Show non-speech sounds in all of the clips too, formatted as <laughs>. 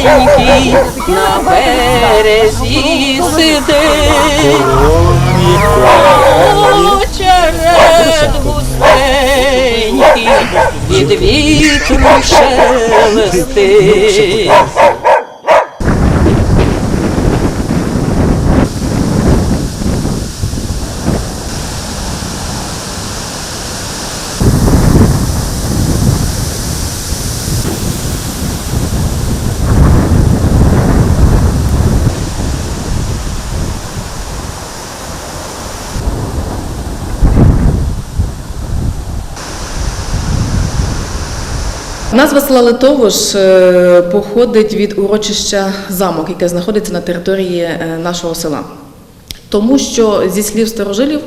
Пустенький на березі сидить, очеред густенький від вітру шелестить. Назва села Литовош е, походить від урочища замок, яке знаходиться на території е, нашого села. Тому що зі слів старожилів,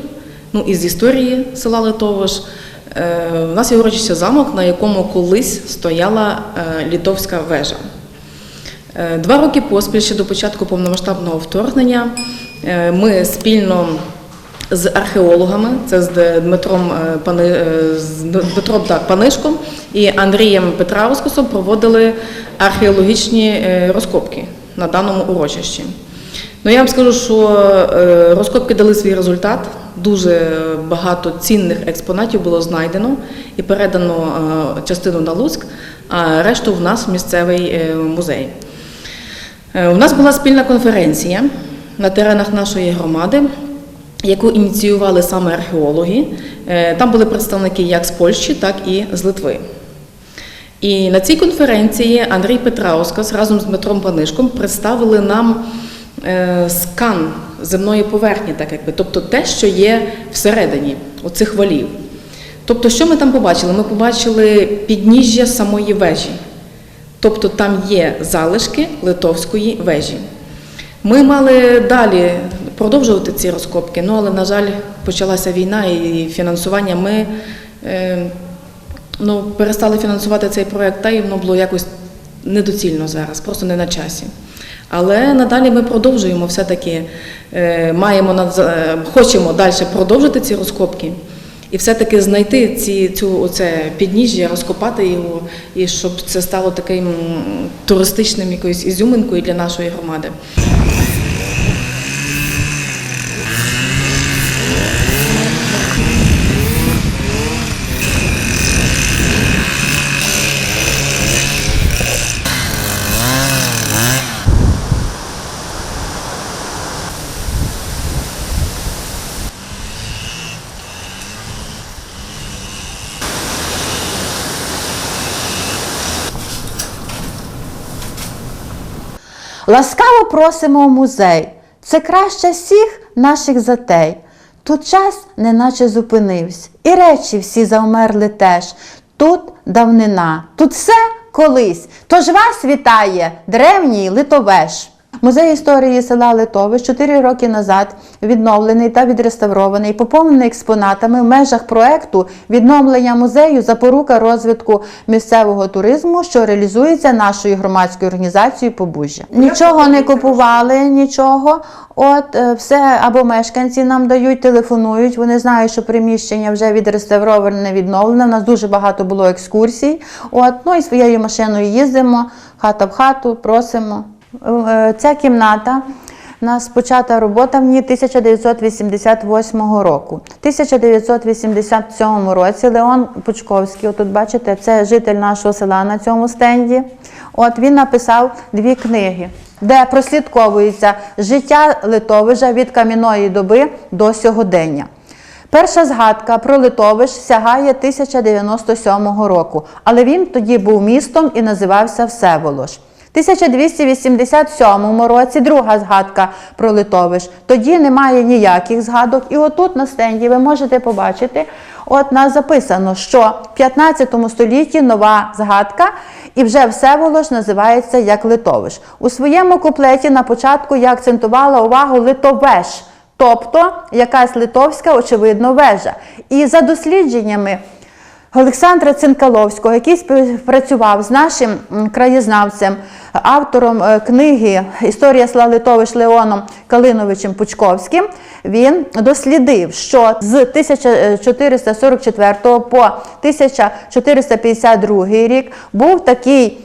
ну і з історії села Литовош, е, у нас є урочище замок, на якому колись стояла е, літовська вежа. Е, Два роки поспіль ще до початку повномасштабного вторгнення е, ми спільно з археологами, це з Дмитром е, Пани, е, Дмитром так, Панишком і Андрієм Петраускосом проводили археологічні е, розкопки на даному урочищі. Ну я вам скажу, що розкопки дали свій результат. Дуже багато цінних експонатів було знайдено і передано частину на Луцьк, а решту в нас в місцевий музей. У нас була спільна конференція на теренах нашої громади, яку ініціювали саме археологи. Е, Там були представники як з Польщі, так і з Литви. І на цій конференції Андрій Петраускас разом з Дмитром Панишком представили нам е, скан земної поверхні, так якби, тобто те, що є всередині оцих валів. Тобто, що ми там побачили? Ми побачили підніжжя самої вежі. Тобто там є залишки литовської вежі. Ми мали далі продовжувати ці розкопки, ну але, на жаль, почалася війна і фінансування. Ми е, ну, перестали фінансувати цей проект, та й воно було якось недоцільно зараз, просто не на часі. Але надалі ми продовжуємо все-таки, е, маємо е, хочемо далі продовжити ці розкопки. І все-таки знайти ці, цю оце підніжжя, розкопати його, і щоб це стало таким туристичним якоюсь ізюминкою для нашої громади. Ласкаво просимо в музей. Це краще всіх наших затей. Тут час неначе зупинився, і речі всі завмерли теж. Тут давнина, тут все колись. Тож вас вітає древній Литовеш. Музей історії села Литовиш 4 роки назад відновлений та відреставрований, поповнений експонатами в межах проекту відновлення музею запорука розвитку місцевого туризму, що реалізується нашою громадською організацією Побужжя. Нічого не купували, нічого. От е, все або мешканці нам дають, телефонують. Вони знають, що приміщення вже відреставроване, відновлене. У нас дуже багато було екскурсій. От ну і своєю машиною їздимо, хата в хату, просимо. Е, Ця кімната. У нас почата робота в ній 1988 року. В 1987 році Леон Пучковський, отут бачите, це житель нашого села на цьому стенді. От він написав дві книги, де прослідковується життя Литовижа від кам'яної доби до сьогодення. Перша згадка про Литовиш сягає 1097 року, але він тоді був містом і називався Всеволож. В 1287 році друга згадка про Литовиш. Тоді немає ніяких згадок. І отут на стенді ви можете побачити, от нас записано, що в 15 столітті нова згадка, і вже Всеволож називається як Литовиш. У своєму куплеті на початку я акцентувала увагу Литовеш. Тобто якась литовська, очевидно, вежа. І за дослідженнями Олександра Цинкаловського, який співпрацював з нашим краєзнавцем, автором е, книги Історія села Литовиш Леоном Калиновичем Пучковським, він дослідив, що з 1444 по 1452 рік був такий.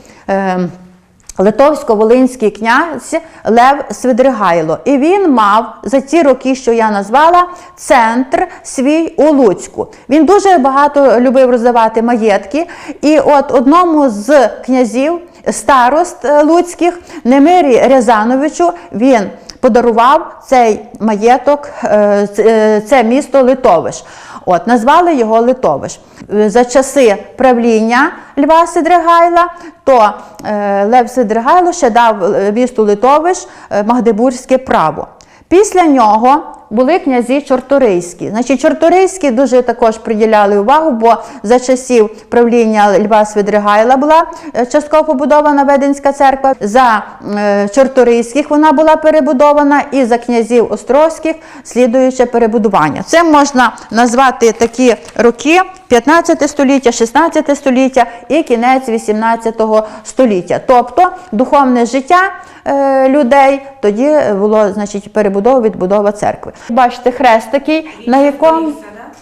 Литовсько-Волинський князь Лев Свидригайло. І він мав за ті роки, що я назвала, центр свій у Луцьку. Він дуже багато любив роздавати маєтки. І от одному з князів, старост луцьких, Немирі Рязановичу, він подарував цей маєток, е, е, це місто Литовиш. От, назвали його Литовиш. Е, За часи правління Льва Сидригайла, то е, Лев Сидригайло ще дав місту Литовиш е, Магдебурзьке право. Після нього були князі Чорторийські. Значить, Чорторийські дуже також приділяли увагу, бо за часів правління Льва Свидригайла була е, частково побудована Веденська церква. За е, Чорторийських вона була перебудована, і за князів Острозьких слідуюче перебудування. Це можна назвати такі роки 15 століття, 16 століття і кінець 18 століття. Тобто духовне життя е, людей тоді було значить, перебудова, відбудова церкви. Бачите, хрест такий, на якому.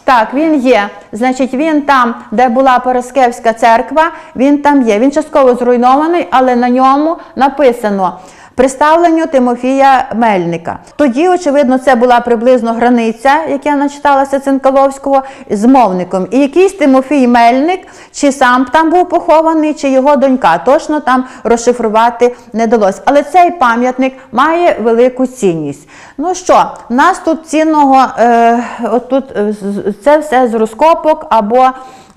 Так, він є. Значить, він там, де була Пороскевська церква, він там є. Він частково зруйнований, але на ньому написано представленню Тимофія Мельника. Тоді, очевидно, це була приблизно границя, як я начиталася Цинкаловського, з мовником. І якийсь Тимофій Мельник, чи сам там був похований, чи його донька. Точно там розшифрувати не вдалося. Але цей пам'ятник має велику цінність. Ну що, нас тут цінного, е, от тут е, це все з розкопок або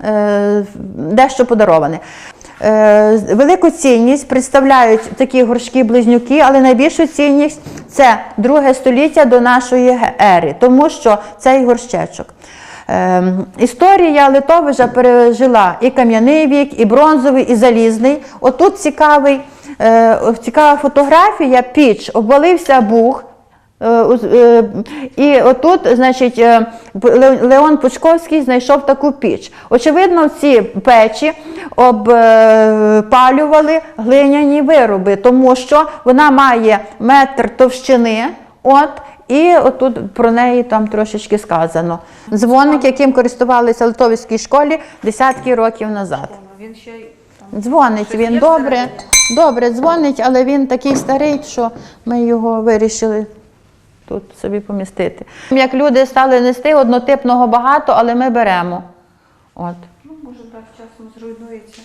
е, дещо подароване. Е, Велику цінність представляють такі горшки-близнюки, але найбільшу цінність це друге століття до нашої ери, тому що цей горщечок. Е, Історія Литовижа пережила і кам'яний вік, і бронзовий, і залізний. Отут цікавий, е, цікава фотографія, піч, обвалився бух. Е, е, І отут, значить, е, Леон Пучковський знайшов таку піч. Очевидно, ці печі обпалювали глиняні вироби, тому що вона має метр товщини. От, і отут про неї там трошечки сказано. Дзвоник, яким користувалися в Литовській школі десятки років назад. Він ще Дзвонить він добре, добре дзвонить, але він такий старий, що ми його вирішили тут собі помістити. Як люди стали нести, однотипного багато, але ми беремо. От. ну, може так часом зруйнується.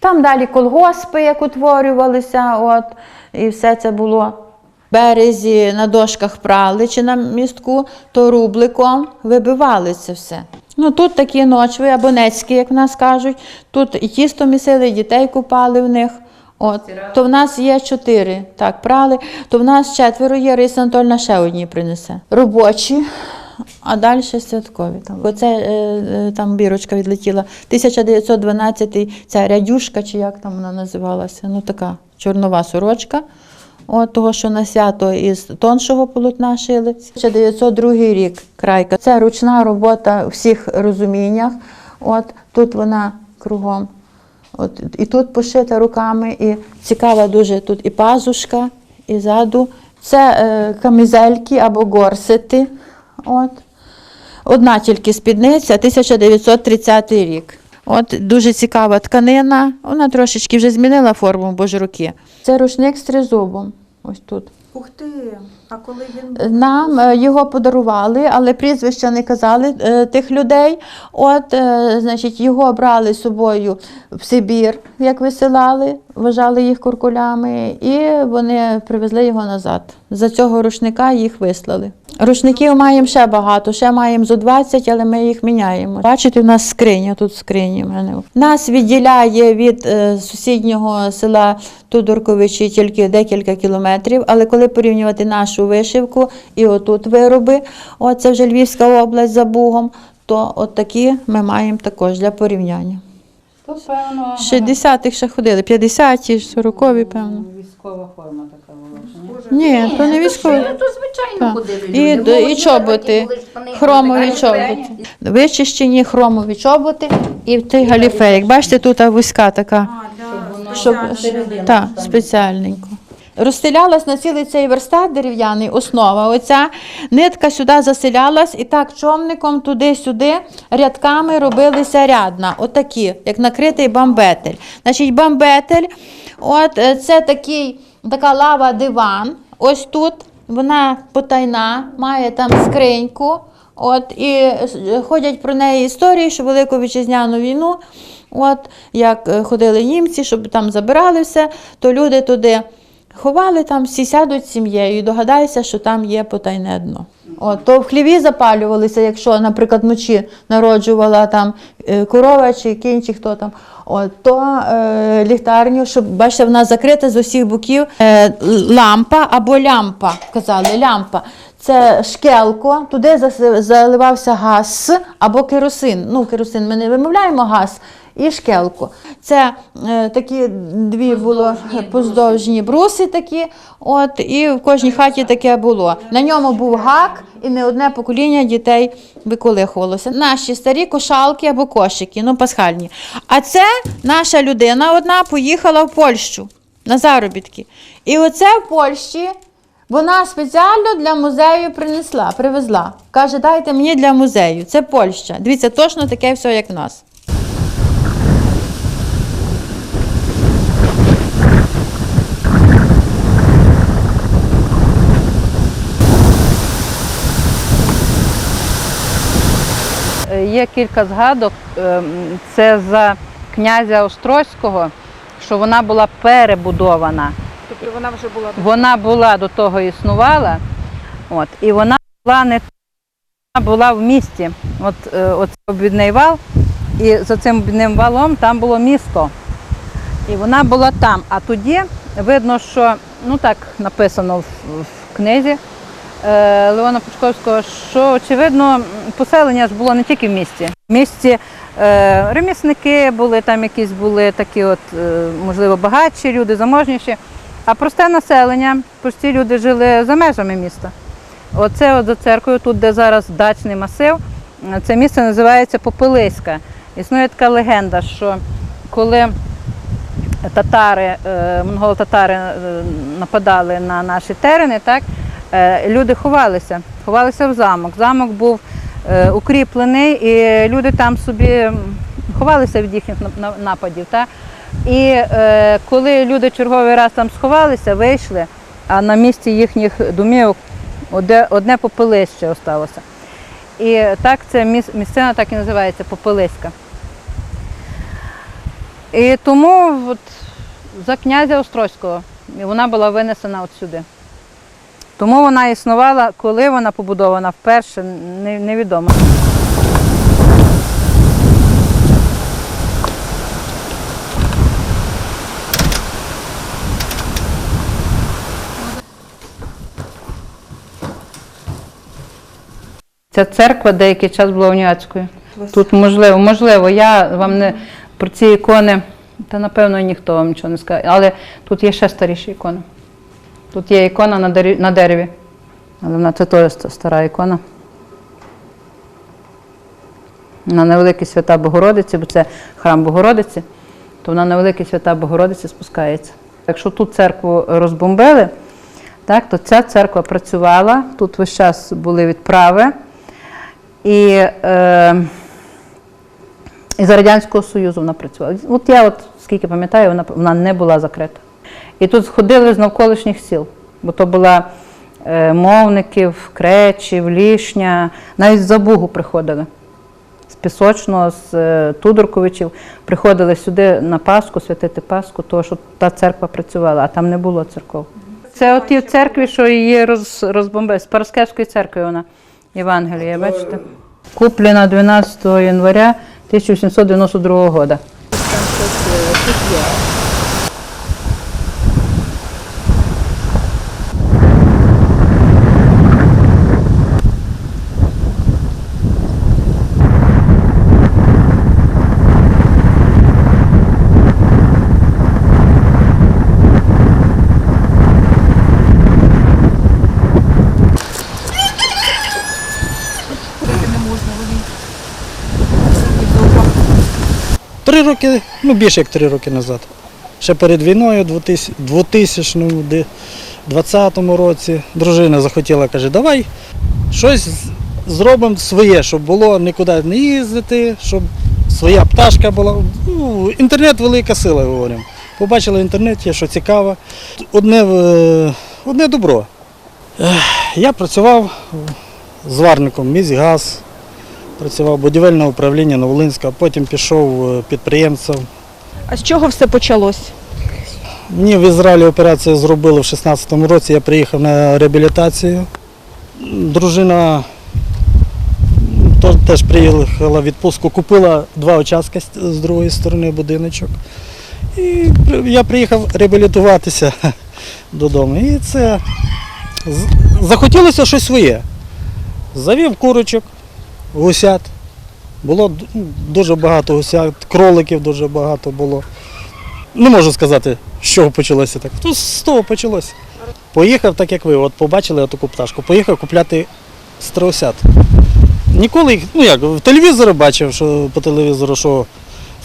Там далі колгоспи, як утворювалися, от, і все це було. Березі на дошках прали чи на містку, то рубликом вибивали це все. Ну тут такі ночви, абонецькі, як в нас кажуть. Тут і тісто місили, і дітей купали в них. От. То в нас є чотири, так, прали, то в нас четверо є, Раїса Анатольна ще одні принесе. Робочі, а далі святкові. Оце е, е, там бірочка відлетіла. 1912 ця рядюшка, чи як там вона називалася, ну така чорнова сорочка. От того, що на свято із тоншого полотна шили. 1902 рік крайка. Це ручна робота у всіх розуміннях. От тут вона кругом. От, і тут пошита руками, і цікава дуже тут і пазушка, і ззаду. Це е, камізельки або горсети. От. Одна тільки спідниця, 1930 рік. От дуже цікава тканина. Вона трошечки вже змінила форму, бо ж роки. Це рушник з тризубом. Ось тут. Ух ти! А коли він Нам е, його подарували, але прізвища не казали е, тих людей. От, е, значить, його брали з собою в Сибір, як висилали, вважали їх куркулями, і вони привезли його назад. За цього рушника їх вислали. Рушників маємо ще багато, ще маємо зо 20, але ми їх міняємо. Бачите, у нас скриня, тут скрині. Нас відділяє від сусіднього села Tudorковичі тільки декілька кілометрів, але коли порівнювати нашу вишивку і отут вироби, от це вже Львівська область за Бугом, то от такі ми маємо також для порівняння. То певно 60-х ще ходили, 50-ті, 40-ві, певно. військова форма така була. чи ні? Ні, то не військові. Ну, то звичайно Так. ходили І, люди. до- і Молоді чоботи, були хромові така чоботи. Вичищені хромові чоботи і в той галіфеєк. Бачите, тут вузька така. Щоб, так, спеціальненько. Розстелялась на цілий цей верстат дерев'яний, основа. Оця нитка сюди заселялась і так човником туди-сюди рядками робилися рядна. Отакі, як накритий бамбетель. Значить, бамбетель От е, це такий, така лава диван. Ось тут вона потайна, має там скриньку. От, і е, ходять про неї історії, що Велику вітчизняну війну, от, як е, ходили німці, щоб там забирали все, то люди туди ховали там, всі сядуть з сім'єю і догадаються, що там є потайне дно. От, то в хліві запалювалися, якщо, наприклад, вночі народжувала там е, корова чи кінь, чи хто там, от, то е, ліхтарню, щоб бачите, вона закрита з усіх боків е, лампа або лямпа, казали, лямпа. Це шкелко, туди заливався газ або керосин. Ну, керосин ми не вимовляємо газ. І шкелку. Це е, такі дві було поздовжні бруси такі, от, і в кожній хаті таке було. На ньому був гак, і не одне покоління дітей виколихувалося. Наші старі кошалки або кошики, ну пасхальні. А це наша людина одна поїхала в Польщу на заробітки. І оце в Польщі вона спеціально для музею принесла, привезла. Каже, дайте мені для музею. Це Польща. Дивіться, точно таке все, як в нас. Є кілька згадок. ем, Це за князя Острозького, що вона була перебудована. Тобто вона вже була Вона була до того існувала, от, і вона була не вона була в місті. От, е, от обідний вал, і за цим обідним валом там було місто. І вона була там. А тоді видно, що ну так написано в, в книзі Леона Пучковського, що очевидно поселення ж було не тільки в місті. В місті е, ремісники були, там якісь були такі, от, е, можливо, багатші люди, заможніші. А просте населення, прості люди жили за межами міста. Оце от за церквою, тут, де зараз дачний масив, це місце називається Попелиська. Існує така легенда, що коли татари, е, монголо-татари е, нападали на наші терени, так, е, люди ховалися, ховалися в замок. Замок був е, укріплений, і люди там собі ховалися від їхніх нападів. Так? І е, коли люди черговий раз там сховалися, вийшли, а на місці їхніх домівок одне, попелище осталося. І так це міс- місцина так і називається Попелиська. І тому от, за князя Острозького вона була винесена от сюди. Тому вона існувала, коли вона побудована вперше, невідомо. Ця церква деякий час була уніатською. Тут можливо, можливо, я вам не про ці ікони, та напевно ніхто вам нічого не скаже. Але тут є ще старіші ікони. Тут є ікона на дереві. Але вона це теж стара ікона. На невеликій свята Богородиці, бо це храм Богородиці, то вона на великій свята Богородиці спускається. Якщо тут церкву розбомбили, так, то ця церква працювала, тут весь час були відправи. І, е, і за Радянського Союзу вона працювала. От я, от, скільки пам'ятаю, вона, вона не була закрита. І тут сходили з навколишніх сіл, бо то була е, мовників, кречів, лішня, навіть з Забугу приходили. З Пісочного, з е, Тудорковичів приходили сюди на Пасху, святити Пасху, тому що та церква працювала, а там не було церков. Це от ті в церкві, що її роз, розбомбили, з Параскевської церкви вона, Євангелія, бачите? Куплена 12 января 1892 року. Три роки, ну більше як три роки назад. Ще перед війною, 2000 2020 році, дружина захотіла, каже, давай щось зробимо своє, щоб було нікуди не їздити, щоб своя пташка була. Ну, інтернет велика сила, говоримо. Побачили в інтернеті, що цікаво. Одне, одне добро. Я працював зварником міськгаз, працював будівельне управління Новолинська, потім пішов е, підприємцем. А з чого все почалось? Мені в Ізраїлі операцію зробили в 16-му році, я приїхав на реабілітацію. Дружина теж приїхала в відпустку, купила два участки з другої сторони будиночок. І я приїхав реабілітуватися <laughs> додому. І це захотілося щось своє. Завів курочок, гусят. Було ну, дуже багато гусят, кроликів дуже багато було. Не можу сказати, з чого почалося так. То з того почалося. Поїхав, так як ви, от побачили таку пташку, поїхав купляти страусят. Ніколи їх, ну як, в телевізорі бачив, що по телевізору, що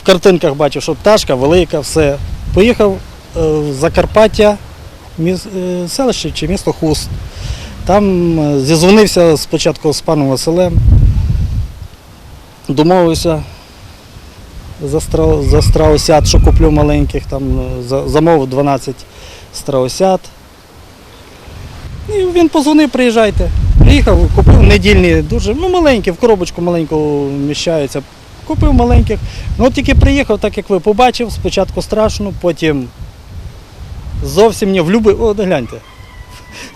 в картинках бачив, що пташка велика, все. Поїхав е, в Закарпаття, е, селище чи місто Хуст. Там е, зізвонився спочатку з паном Василем, домовився за, стра... за страусят, що куплю маленьких, там е, за- замовив 12 страусят. І він позвонив, приїжджайте. Приїхав, купив недільні, дуже ну, маленькі, в коробочку маленьку вміщаються. Купив маленьких. Ну тільки приїхав, так як ви побачив, спочатку страшно, потім зовсім не влюбив. О, гляньте.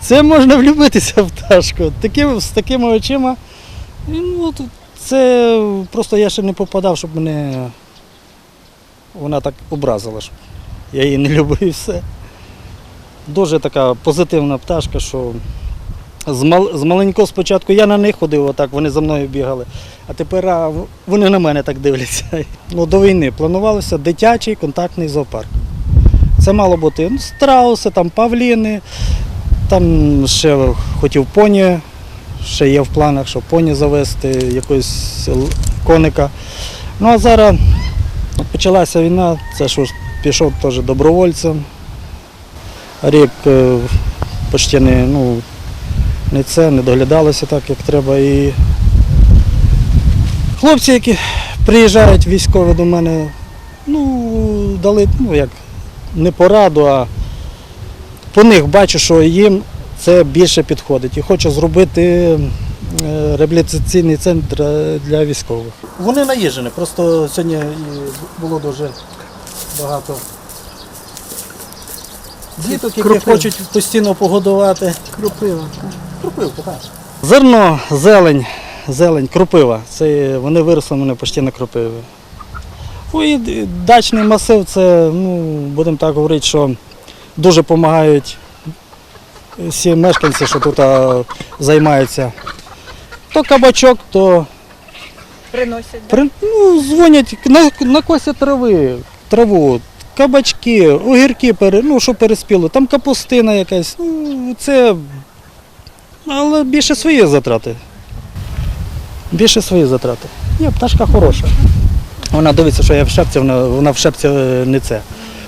Це можна влюбитися в пташку. Таким, з такими очима. І, ну, тут це просто я ще не попадав, щоб мене вона так образила, що я її не <laughs> любив і все. Дуже така позитивна пташка, що з, мал, з маленького спочатку я на них ходив, отак, вони за мною бігали, а тепер а, вони на мене так дивляться. <laughs> Ну, до війни планувалося дитячий контактний зоопарк. Це мало бути ну, страуси, там павліни, там ще хотів поні, ще є в планах, щоб поні завести, якогось коника. Ну а зараз почалася війна, це що пішов теж добровольцем. Рік е, почти не, ну, не це, не доглядалося так, як треба. І хлопці, які приїжджають військові до мене, ну, дали, ну як, не пораду, а по них бачу, що їм це більше підходить. І хочу зробити е, реабілітаційний центр е, для військових. Вони наїжджені, просто сьогодні було дуже багато діток, які хочуть постійно погодувати. Кропива. Кропивка, так. Зерно, зелень, зелень, кропива. Це вони виросли в мене почти на кропиві. Ну і дачний масив це, ну, будемо так говорити, що дуже допомагають всі мешканці, що тут а, займаються. То кабачок, то Приносять. при, ну, дзвонять, на, накосять трави, траву, кабачки, огірки, пере, ну, що переспіло, там капустина якась. Ну, це. Але більше свої затрати. Більше свої затрати. Ні, пташка хороша. Вона дивиться, що я в шапці, вона, вона в шапці е, не це.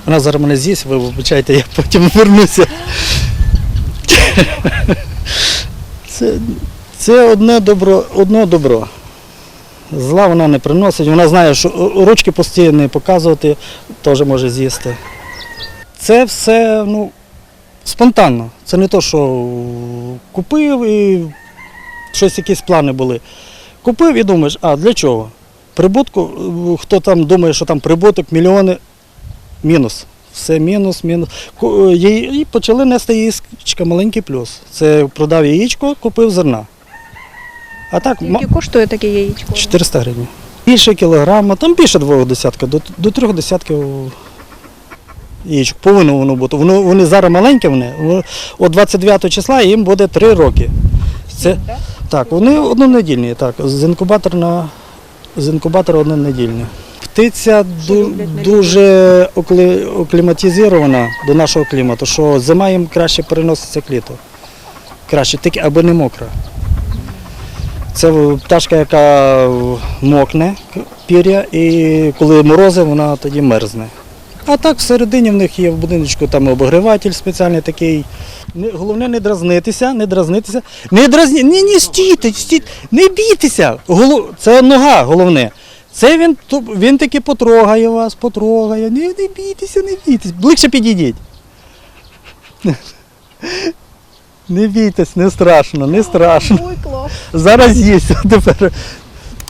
Вона зараз мене з'їсть, ви вибачайте, я потім вернуся. <laughs> Це, це одне добро, одне добро. Зла вона не приносить. Вона знає, що ручки постійно показувати, теж може з'їсти. Це все ну, спонтанно. Це не то, що купив і щось якісь плани були. Купив і думаєш, а для чого? Прибутку, е, хто там думає, що там прибуток, мільйони, мінус. Все мінус, мінус. Е, І почали нести яєчка маленький плюс. Це продав яєчко, купив зерна. А так, ма- Скільки коштує таке яєчко? 400 гривень. Більше кілограма, там більше двох десятка, до, до трьох десятків яєчок повинно воно бути. Воно, вони зараз маленькі, вони, во- от 29 числа їм буде 3 роки. Це, так, вони однонедільні, так, з інкубатора, з інкубатора однонедільні. Птиця дуже оклі, окліматизована до нашого клімату, що зима їм краще переноситься к літу. Краще, тільки аби не мокра. Це пташка, яка мокне пір'я, і коли морози, вона тоді мерзне. А так всередині в них є в будиночку там обогріватель спеціальний такий. Головне не дразнитися, не дразнитися. Не дразні, ні, ні, стійте, стійте, не бійтеся. Це нога головне. Це він, він таки потрогає вас, потрогає. Не, не бійтеся, не бійтесь. Ближче підійдіть. <laughs> Не бійтесь, не страшно, не страшно. Зараз їсть тепер.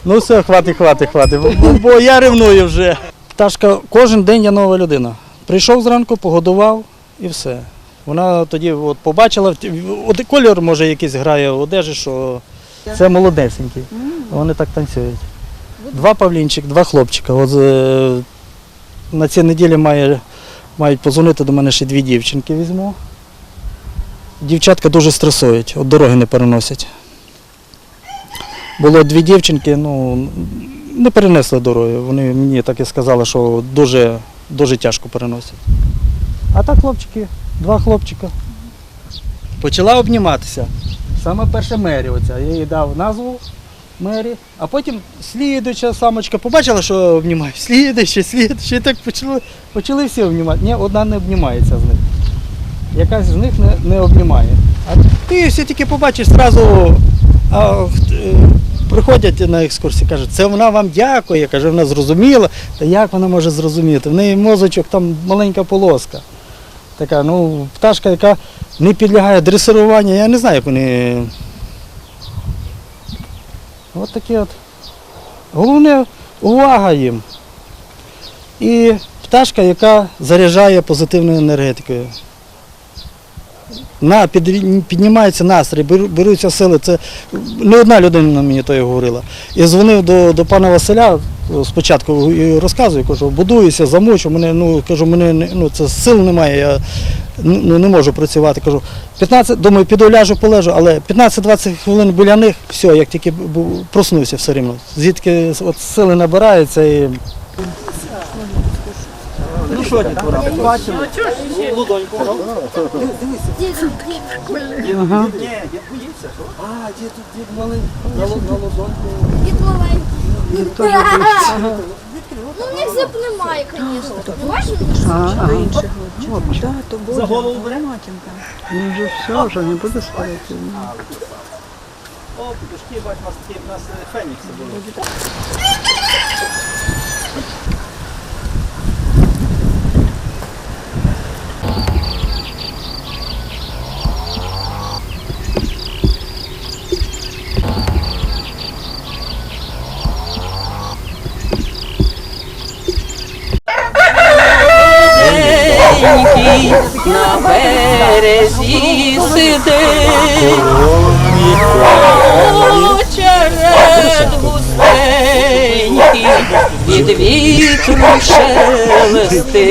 Ну все, хватить, хватить, хватить. Бо, бо я ревную вже. Пташка, кожен день я нова людина. Прийшов зранку, погодував і все. Вона тоді от побачила, от і кольор може якийсь грає в одежі, що це молодесенький. Вони так танцюють. Два павлінчик, два хлопчика. От, е, на цій неділі має, мають позвонити до мене ще дві дівчинки візьму. Дівчатка дуже стресують, от дороги не переносять. Було дві дівчинки, ну не перенесли дороги. Вони мені так і сказали, що дуже, дуже тяжко переносять. А так хлопчики, два хлопчика. Почала обніматися. Саме перша Мері, оця. Я їй дав назву Мері, а потім слідуюча самочка побачила, що обнімає. Слідуюча, слідуюча. І так почали, почали всі обнімати. Ні, одна не обнімається з них. Якась з них не, не обнімає. А ти всі тільки побачиш зразу. А, е, приходять на екскурсії, кажуть, це вона вам дякує, каже, вона зрозуміла. Та як вона може зрозуміти? В неї мозочок, там маленька полоска. Така, ну, пташка, яка не підлягає дресируванню, я не знаю, як вони. От таке от. Головне увага їм. І пташка, яка заряджає позитивною енергетикою. На, під, піднімається настрій, беру- беруться сили. Це не одна людина мені то говорила. Я дзвонив до, до пана Василя спочатку розказую, кажу, будуюся, замучу, мене, ну, кажу, мене ну, це сил немає, я ну, не можу працювати. Кажу, 15, думаю, піду ляжу, полежу, але 15-20 хвилин біля них, все, як тільки проснувся все рівно. Звідки от сили набираються і. Ну що, дітвора, бачимо? Лудоньку. Ага. Ні, дід боїться. А, дід тут дід. На лудоньку. Дід маленький. Ну, в них зуб немає, звісно. Бачиш? За голову бере? Ну вже все, вже не буде спалити. О, петушки, бать, у нас е, фенікси були. На березі сидить, очеред густенький від вітру шелестить.